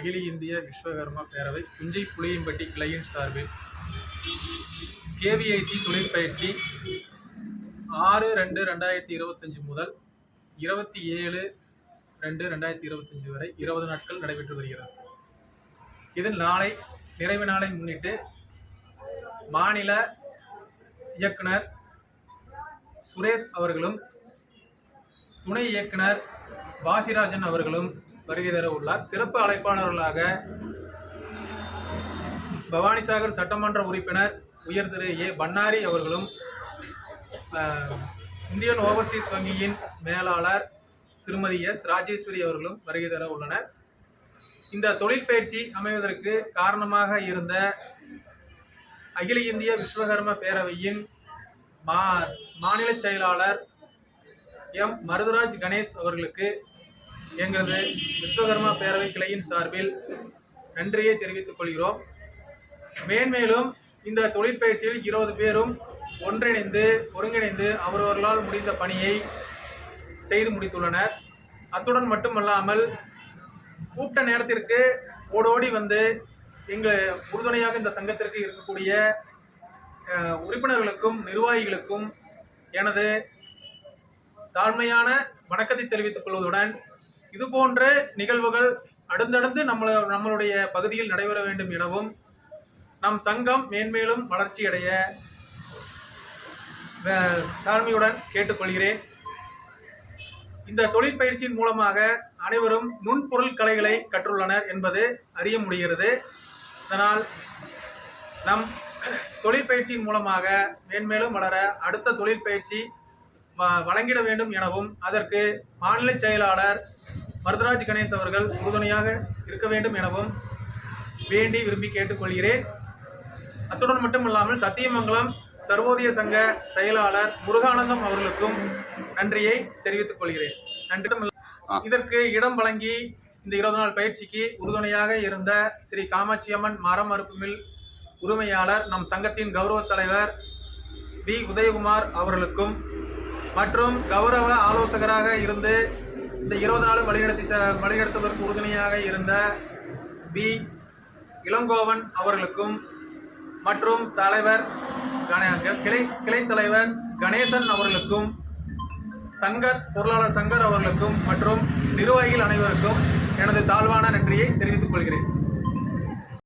அகில இந்திய விஸ்வகர்மா பேரவை புஞ்சை புளியம்பட்டி கிளையின் சார்பில். கேவிஐசி தொழிற்பயிற்சி ஆறு ரெண்டு ரெண்டாயிரத்தி இருபத்தஞ்சி முதல் இருபத்தி ஏழு ரெண்டு ரெண்டாயிரத்தி இருபத்தஞ்சி வரை இருபது நாட்கள் நடைபெற்று வருகிறது. இதில் நாளை நிறைவு நாளை முன்னிட்டு மாநில இயக்குனர் சுரேஷ் அவர்களும் துணை இயக்குனர் வாசிராஜன் அவர்களும் வருகை தர உள்ளார் சிறப்பு அழைப்பாளர்களாக பவானிசாகர் சட்டமன்ற உறுப்பினர் உயர் திரு ஏ பன்னாரி அவர்களும் இந்தியன் ஓவர்சீஸ் வங்கியின் மேலாளர் திருமதி எஸ் ராஜேஸ்வரி அவர்களும் வருகை தர உள்ளனர். இந்த தொழிற்பயிற்சி அமைவதற்கு காரணமாக இருந்த அகில இந்திய விஸ்வகர்ம பேரவையின் மா மாநில செயலாளர் எம் மருதுராஜ் கணேஷ் அவர்களுக்கு எங்களது விஸ்வகர்மா பேரவை கிளையின் சார்பில் நன்றியை தெரிவித்துக் கொள்கிறோம். மேன்மேலும் இந்த தொழிற்பயிற்சியில் இருபது பேரும் ஒன்றிணைந்து ஒருங்கிணைந்து அவரவர்களால் முடிந்த பணியை செய்து முடித்துள்ளனர். அத்துடன் மட்டுமல்லாமல் கூப்பிட்ட நேரத்திற்கு ஓடோடி வந்து எங்கள் உறுதுணையாக இந்த சங்கத்திற்கு இருக்கக்கூடிய உறுப்பினர்களுக்கும் நிர்வாகிகளுக்கும் எனது தாழ்மையான வணக்கத்தை தெரிவித்துக் கொள்வதுடன் இது போன்ற நிகழ்வுகள் அடுத்தடுத்து நம்மள நம்மளுடைய பகுதியில் நடைபெற வேண்டும் எனவும் நம் சங்கம் மேன்மேலும் வளர்ச்சியடைய தாழ்மையுடன் கேட்டுக்கொள்கிறேன். இந்த தொழிற்பயிற்சியின் மூலமாக அனைவரும் நுண்பொருள் கலைகளை கற்றுள்ளனர் என்பது அறிய முடிகிறது. இதனால் நம் தொழிற்பயிற்சியின் மூலமாக மேன்மேலும் வளர அடுத்த தொழிற்பயிற்சி வ- வழங்கிட வேண்டும் எனவும் அதற்கு மாநில செயலாளர் மருதராஜ் கணேஷ் அவர்கள் உறுதுணையாக இருக்க வேண்டும் எனவும் வேண்டி விரும்பி கேட்டுக்கொள்கிறேன். அத்துடன் மட்டுமல்லாமல் சத்தியமங்கலம் சர்வோதய சங்க செயலாளர் முருகானந்தம் அவர்களுக்கும் நன்றியை தெரிவித்துக் கொள்கிறேன். நன்றி. இதற்கு இடம் வழங்கி இந்த இருபது நாள் பயிற்சிக்கு உறுதுணையாக இருந்த ஸ்ரீ காமாட்சியம்மன் மரம் மறுப்பு மில் உரிமையாளர் நம் சங்கத்தின் கௌரவ தலைவர் பி உதயகுமார் அவர்களுக்கும் மற்றும் கௌரவ ஆலோசகராக இருந்து இந்த இருபது நாளும் வழிநடத்தி வழிநடத்துவதற்கு உறுதுணையாக இருந்த பி. இளங்கோவன் அவர்களுக்கும் மற்றும் தலைவர் கிளை கிளை தலைவர் கணேசன் அவர்களுக்கும் சங்கர் பொருளாளர் சங்கர் அவர்களுக்கும் மற்றும் நிர்வாகிகள் அனைவருக்கும் எனது தாழ்வான நன்றியை தெரிவித்துக் கொள்கிறேன்.